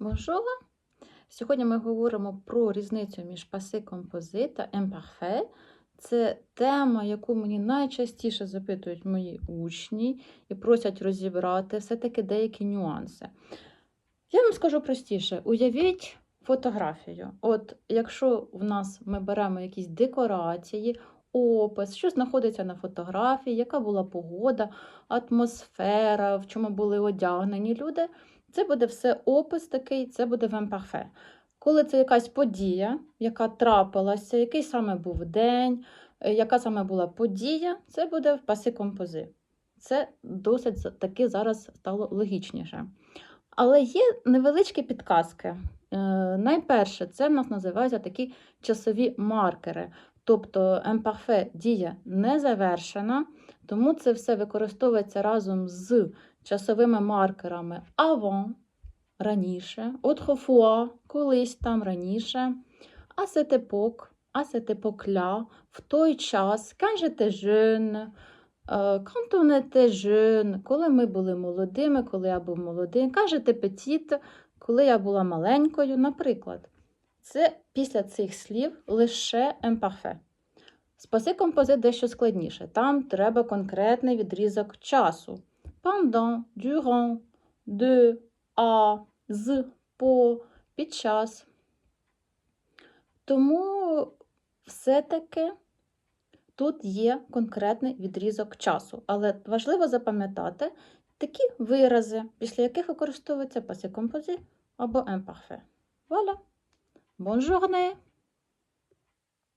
Bonjour! Сьогодні ми говоримо про різницю між паси компози та imparfait. Це тема, яку мені найчастіше запитують мої учні і просять розібрати все-таки деякі нюанси. Я вам скажу простіше: уявіть фотографію. От якщо в нас ми беремо якісь декорації, опис, що знаходиться на фотографії, яка була погода, атмосфера, в чому були одягнені люди. Це буде все опис такий, це буде в imparfait. Коли це якась подія, яка трапилася, який саме був день, е, яка саме була подія, це буде в паси компози. Це досить таки зараз стало логічніше. Але є невеличкі підказки. Е, Найперше, це в нас називаються такі часові маркери. Тобто imparfait дія не завершена, тому це все використовується разом з часовими маркерами avant, раніше, autrefois, колись там раніше, à cette époque, à cette époque-là, в той час, quand j'étais jeune, е, quand коли ми були молодими, коли я був молодим, j'étais petite, коли я була маленькою, наприклад. Це після цих слів лише imparfait. Спаси композит дещо складніше. Там треба конкретний відрізок часу. Pendant, durant, de, а, з, по, під час. Тому все-таки тут є конкретний відрізок часу. Але важливо запам'ятати такі вирази, після яких використовується паси композит або imparfait. Voilà. Bonne journée!